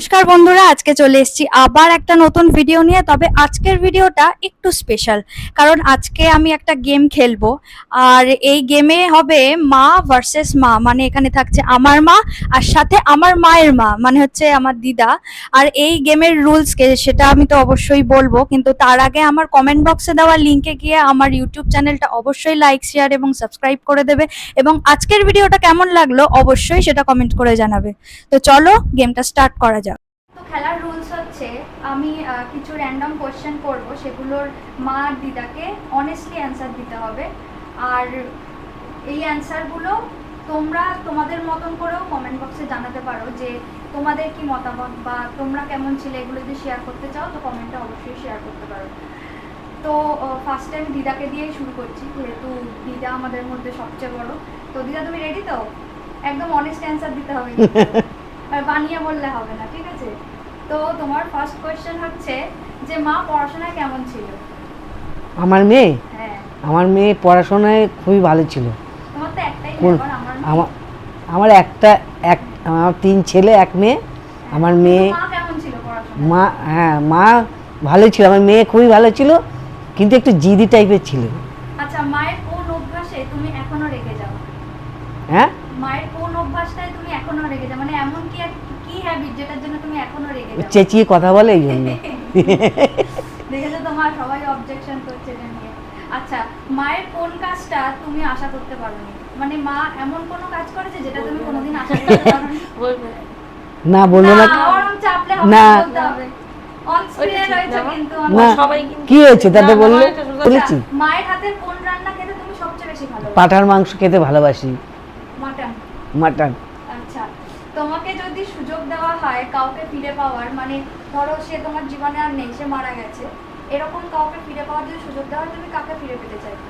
নমস্কার বন্ধুরা, আজকে চলে এসেছি আবার একটা নতুন ভিডিও নিয়ে। তবে আজকের ভিডিওটা একটু স্পেশাল কারণ আজকে আমি একটা গেম খেলব। আর এই গেমে হবে মা ভার্সেস মা মানে এখানে থাকছে আমার মা আর সাথে আমার মায়ের মা মানে হচ্ছে আমার দিদা। আর এই গেমের রুলস কে, সেটা আমি তো অবশ্যই বলব, কিন্তু তার আগে আমার কমেন্ট বক্সে দেওয়া লিঙ্কে গিয়ে আমার ইউটিউব চ্যানেলটা অবশ্যই লাইক শেয়ার এবং সাবস্ক্রাইব করে দেবে। এবং আজকের ভিডিওটা কেমন লাগল অবশ্যই সেটা কমেন্ট করে জানাবে। তো চলো গেমটা স্টার্ট করা যাক। খেলার রুলস হচ্ছে আমি কিছু র্যান্ডম কোয়েশ্চেন করব সেগুলোর মা আর দিদাকে অনেস্টলি অ্যান্সার দিতে হবে। আর এই অ্যান্সারগুলো তোমরা তোমাদের মতন করেও কমেন্ট বক্সে জানাতে পারো যে তোমাদের কি মতামত বা তোমরা কেমন ছিলে এগুলো যদি শেয়ার করতে চাও তো কমেন্টে অবশ্যই শেয়ার করতে পারো। তো ফার্স্টে আমি দিদাকে দিয়েই শুরু করছি যেহেতু দিদা আমাদের মধ্যে সবচেয়ে বড়। তো দিদা তুমি রেডি তো? একদম অনেস্ট অ্যান্সার দিতে হবে। আর বানিয়ে বললে হবে না ঠিক আছে? তো তোমার ফার্স্ট কোয়েশ্চেন হচ্ছে যে মা পড়াশোনায় কেমন ছিল? আমার মেয়ে? হ্যাঁ। আমার মেয়ে পড়াশোনায় খুবই ভালো ছিল। তোমার তো একটাই আমার আমার একটা এক আমার তিন ছেলে এক মেয়ে। আমার মেয়ে মা পড়াশোনা হ্যাঁ মা ভালোই ছিল। আমার মেয়ে খুবই ভালো ছিল কিন্তু একটু জিদি টাইপের ছিল। আচ্ছা মায়ের কোন অভ্যাসে তুমি এখনও রেখে যাও? হ্যাঁ? মায়ের কোন অভ্যাসটায় তুমি এখনও রেখে যাও মানে এমন কি কি হ্যাবিট যেটার জন্য তুমি এখনও রেখে যাও? চেঁচিয়ে কথা বলে এই জন্য। দেখেছ তোমার সবাই অবজেকশন করছে নিয়ে। আচ্ছা মায়ের কোন কাজটা তুমি আশা করতে পারোনি? মানে মা এমন কোনো কাজ করেছে যেটা তুমি কোনোদিন আশা করতে পারোনি? না। বলব না। চাপলে কি হয়েছে তাতে বললে? বলেছি। আচ্ছা, মায়ের হাতের কোন রান্না খেতে তুমি সবচেয়ে বেশি ভালোবাসো? পাঠার মাংস খেতে ভালোবাসি। মাটন। আচ্ছা তোমাকে যদি সুযোগ দেওয়া হয় কাউকে ফিরে পাওয়ার মানে ধরো সে তোমার জীবনে আর নেই সে মারা গেছে এরকম কাউকে ফিরে পাওয়ার যদি সুযোগ দেওয়া হয় তুমি কাকে ফিরে পেতে চাইবে?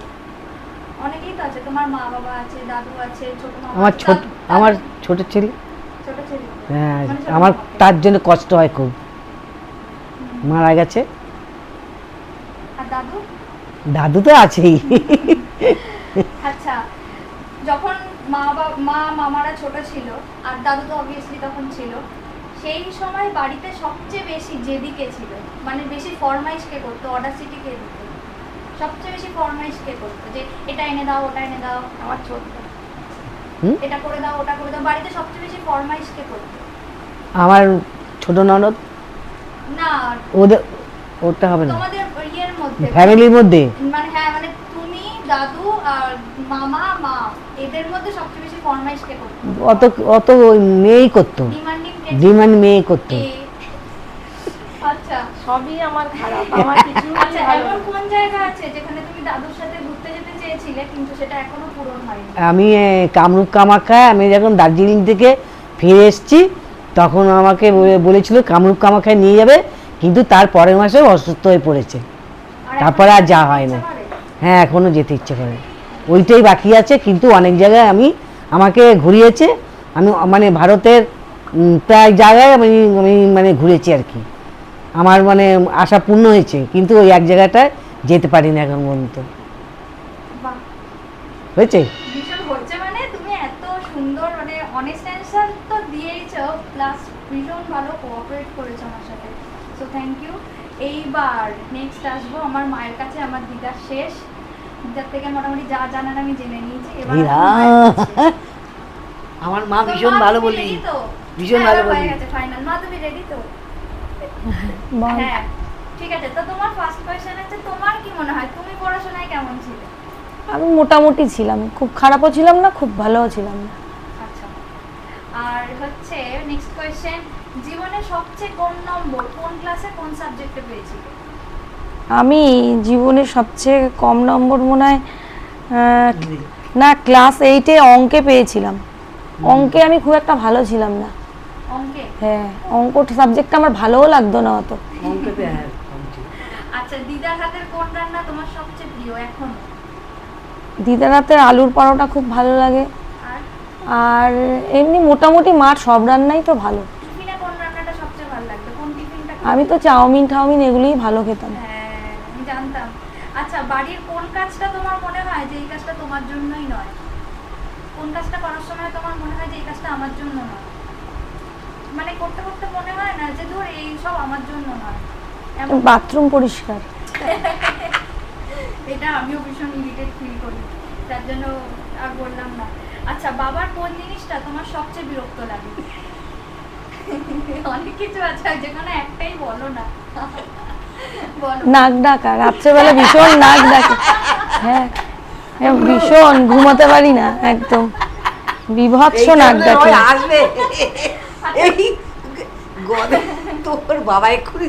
অনেকেই তো আছে তোমার মা বাবা আছে দাদু আছে ছোট মামা আমার ছোট আমার ছোট ছেলে। ছোট ছেলে। হ্যাঁ মানে আমার তার জন্য কষ্ট হয় খুব। মারা গেছে। আর দাদু? দাদু তো আছেই। আচ্ছা যখন মা বা মা মামারা ছোট ছিল আর দাদু তো অবভিয়াসলি তখন ছিল। সেই সময় বাড়িতে সবচেয়ে বেশি যেদিকে ছিল মানে বেশি ফরমাইশ কে করতো অর্ডার সিটি কে দিত। সবচেয়ে বেশি ফরমাইশ কে করতো যে এটা এনে দাও ওটা এনে দাও আমার ছোট। এটা করে দাও ওটা করে দাও বাড়িতে সবচেয়ে বেশি ফরমাইশ কে করতো। আমার ছোট ননদ? না। ওদের ওটা হবে না। তোমাদের ইয়ের মধ্যে। ফ্যামিলির মধ্যে? মানে হ্যাঁ মানে তুমি দাদু আর মামা মা। এদের মধ্যে সবচেয়ে বেশি ফরমাইশ কে করতো? অত অত ওই মেয়েই করতো। ডিমান্ডিং মেয়ে করতো। আচ্ছা। সবই আমার খারাপ আমার কিছু আচ্ছা এমন কোন জায়গা আছে যেখানে তুমি দাদুর সাথে ঘুরতে যেতে চেয়েছিলে কিন্তু সেটা এখনও পূরণ হয়নি? আমি কামরূপ কামাখ্যায় আমি যখন দার্জিলিং থেকে ফিরে এসেছি তখন আমাকে বলে- বলেছিল কামরূপ কামাখ্যায় নিয়ে যাবে কিন্তু তার পরের মাসে অসুস্থ হয়ে পড়েছে। তারপরে আর যা হয় না। হ্যাঁ এখনও যেতে ইচ্ছে করে ওইটাই বাকি আছে কিন্তু অনেক জায়গায় আমি আমাকে ঘুরিয়েছে। আমি মানে ভারতের প্রায় জায়গায় আমি আমি মানে ঘুরেছি আর কি। আমার মানে আশা পূর্ণ হয়েছে কিন্তু ওই এক জায়গাটায় যেতে পারিনি এখন পর্যন্ত। হয়েছে? মানে মানে এইবার নেক্সট আসব আমার মায়ের কাছে আমার দিদার শেষ। দিদার থেকে মোটামুটি যা জানার আমি জেনে নিয়েছি এবার আমার মা ভীষণ ভালো তুমি বলি ভীষণ ভালো বলি মা, তুমি তো? হ্যাঁ, ঠিক আছে। তো তোমার হচ্ছে, তোমার কি মনে হয়? তুমি পড়াশোনায় কেমন ছিলে? আমি মোটামুটি ছিলাম। খুব খারাপও ছিলাম না খুব ভালোও ছিলাম না। আচ্ছা। আর হচ্ছে next question, জীবনে সবচেয়ে কম নম্বর কোন ক্লাসে কোন সাবজেক্টে পেয়েছিলে? আমি জীবনে সবচেয়ে কম নম্বর মনে হয় না ক্লাস এইটে অঙ্কে পেয়েছিলাম। অঙ্কে আমি খুব একটা ভালো ছিলাম না। হ্যাঁ অঙ্ক সাবজেক্টটা আমার ভালোও লাগতো না অত। হ্যাঁ আচ্ছা দিদার হাতের কোন রান্না তোমার সবচেয়ে প্রিয় এখন? দিদারাতের আলুর পরোটা খুব ভালো লাগে। আর? এমনি মোটামুটি মার সব রান্নাই তো ভালো। টিফিনে কোন রান্নাটা সবচেয়ে ভালো লাগতো? কোন টিফিনটা আমি তো চাউমিন টাউমিন এগুলোই ভালো খেতাম। হ্যাঁ জানতাম আচ্ছা বাড়ির কোন কাজটা তোমার মনে হয় যে এই কাজটা তোমার জন্যই নয়? কোন কাজটা করার সময় তোমার মনে হয় যে এই কাজটা আমার জন্য নয়? মানে করতে করতে মনে হয় না যে ধর এই সব আমার জন্য নয়? বাথরুম পরিষ্কার। এটা আমিও ভীষণ ইরিটেট ফিল করি। তার জন্য আর বললাম না। আচ্ছা বাবার কোন জিনিসটা তোমার সবচেয়ে বিরক্ত লাগে? অনেক কিছু আছে যেখানে একটাই বলো না। নাক ডাকা রাত্রেবেলা ভীষণ নাক ডাকে। হ্যাঁ হ্যাঁ, ভীষণ ঘুমাতে পারি না একদম। বিভৎস নাক ডাকে। আসবে। এই তোর বাবা এক্ষুনি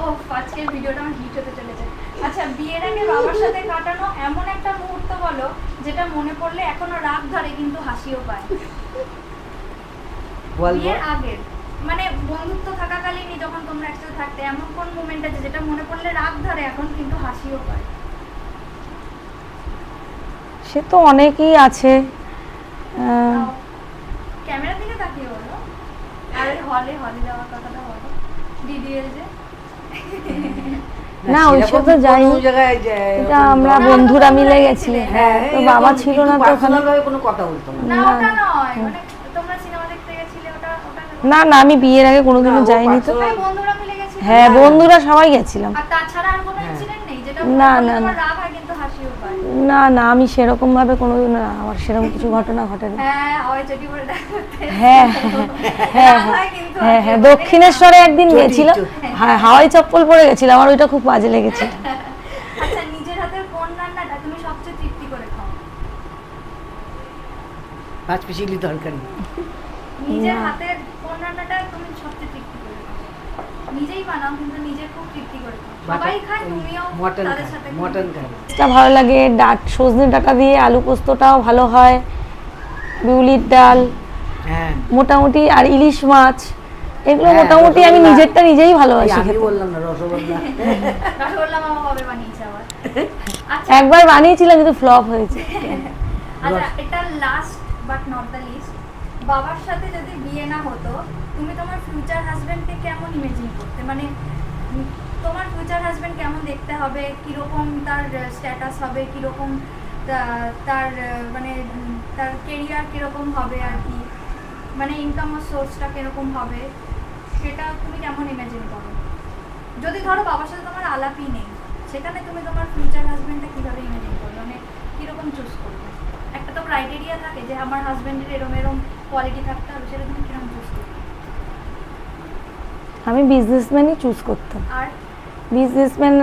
ও আজকের ভিডিওটা আমার হিট হতে চলেছে। আচ্ছা বিয়ের আগে বাবার সাথে কাটানো এমন একটা মুহূর্ত বলো যেটা মনে পড়লে এখনও রাগ ধরে কিন্তু হাসিও পায়। বিয়ের আগের। মানে বন্ধুত্ব থাকাকালীনই যখন তোমরা একসাথে থাকতে এমন কোন মোমেন্ট আছে যেটা মনে পড়লে রাগ ধরে এখন কিন্তু হাসিও পায়? সে তো অনেকেই আছে। ক্যামেরা দিকে তাকিয়ে বলো। আর হলে হলে যাওয়ার কথাটা বলো। ডিডিএল যে। না, ওইসব সেরকম তো কোনো যাইনি। জায়গায় যে- এটা আমরা বন্ধুরা মিলে। গেছিলাম হ্যাঁ তো বাবা ছিল না তো ওখানে। কোনো কথা বলতো না। না না, ওটা নয়। মানে তোমরা সিনেমা দেখতে গেছিলে ওটা ওটা না না আমি বিয়ের আগে কোনোদিনও যাইনি তো। হ্যাঁ, বন্ধুরা মিলে গেছিলে। হ্যাঁ বন্ধুরা সবাই গেছিলাম। আর তাছাড়া আর কোনো হ্যাঁ। না, না, না। না না আমি সেরকম ভাবে কোনোদিন না আমার সেরকম কিছু ঘটনা ঘটেনি। হ্যাঁ হ্যাঁ হ্যাঁ হ্যাঁ হ্যাঁ হ্যাঁ দক্ষিণেশ্বরে একদিন গেছিলাম। হ্যাঁ হাওয়াই চপ্পল পরে গেছিলাম আমার ওইটা খুব বাজে লেগেছে। আচ্ছা নিজের হাতের কোন রান্নাটা তুমি সবচেয়ে তৃপ্তি করে খাও? পাঁচ পিসিলি তরকারি। নিজের না। রান্নাটা তুমি সবচেয়ে তৃপ্তি করে নিজেই বানাও কিন্তু নিজে খুব তৃপ্তি করে সবাই খায় তুমিও তাদের সাথে মটন খাই ভালো লাগে ডাট সজনে ডাটা দিয়ে আলু পোস্তটাও ভালো হয়। বিউলির ডাল হ্যাঁ। মোটামুটি আর ইলিশ মাছ এগুলো হ্যাঁ, মোটামুটি আমি নিজেরটা নিজেই ভালোবাসি আমি বললাম না রসগোল্লা। রসগোল্লা মামা কবে বানিয়েছে আবার। আচ্ছা। একবার বানিয়েছিলাম কিন্তু ফ্লপ হয়েছে। আচ্ছা এটা last but not the least বাবার সাথে যদি বিয়ে না হতো, তুমি তোমার ফিউচার হাজবেন্ডকে কেমন ইমেজিন করতে? মানে তোমার ফিউচার হাজবেন্ড কেমন দেখতে হবে? কীরকম তার স্ট্যাটাস হবে? কীরকম তার মানে তার কেরিয়ার কীরকম হবে আর কি? মানে ইনকাম সোর্সটা কীরকম হবে? সেটা তুমি কেমন ইমেজিন করো? যদি ধরো বাবার সাথে তোমার আলাপই নেই, সেখানে তুমি তোমার ফিউচার হাজবেন্ডটা কীভাবে ইমেজিন করবে? মানে কীরকম চুজ করবে? একটা তো ক্রাইটেরিয়া থাকে যে আমার হাজবেন্ডের এরম এরম কোয়ালিটি থাকতে হবে সেটা তুমি কীরকম চুজ করবে? আমি বিজনেসম্যানই চুজ করতাম। আর? বিজনেসম্যান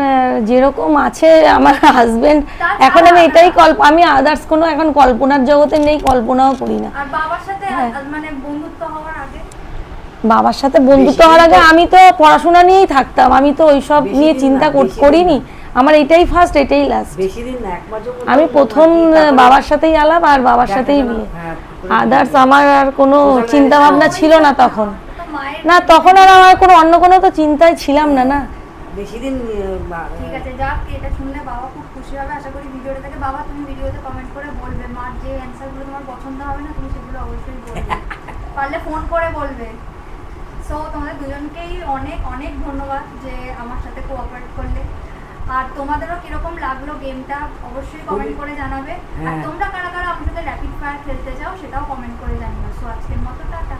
যেরকম আছে আমার হাজবেন্ড এখন আমি এটাই কল্প আমি আদার্স কোনো এখন কল্পনার জগতে নেই কল্পনাও করি না। আর বাবার সাথে হ্যাঁ। মানে বন্ধুত্ব হওয়ার আগে? বাবার সাথে বন্ধুত্ব হওয়ার আগে আমি তো পড়াশোনা নিয়েই থাকতাম আমি তো ওইসব নিয়ে চিন্তা করিনি। আমার এটাই ফার্স্ট এটাই লাস্ট বেশি দিন না এক মাসও মতো আমি প্রথম বাবার সাথেই আলাপ আর বাবার সাথেই বিয়ে। হ্যাঁ, আদার্স আমার আর কোনো চিন্তা ভাবনা ছিল না তখন। না তখন আর আমার কোনো অন্য কোনো তো চিন্তায় ছিলাম না না। বেশি দিন বা- ঠিক আছে যাক এটা শুনলে বাবা খুব খুশি হবে। আশা করি ভিডিওটা থেকে বাবা তুমি ভিডিওতে কমেন্ট করে বলবে মার যে অ্যান্সারগুলো তোমার পছন্দ হবে না তুমি সেগুলো অবশ্যই বলবে। পারলে ফোন করে বলবে। সো তোমাদের দুজনকেই অনেক অনেক ধন্যবাদ যে আমার সাথে কোঅপারেট করলে। আর তোমাদেরও কীরকম লাগল গেমটা অবশ্যই কমেন্ট করে জানাবে। আর হ্যাঁ। তোমরা কারা কারা আমাদের র্যাপিড ফায়ার খেলতে চাও সেটাও কমেন্ট করে জানিও। সো আজকের মতো টাটা।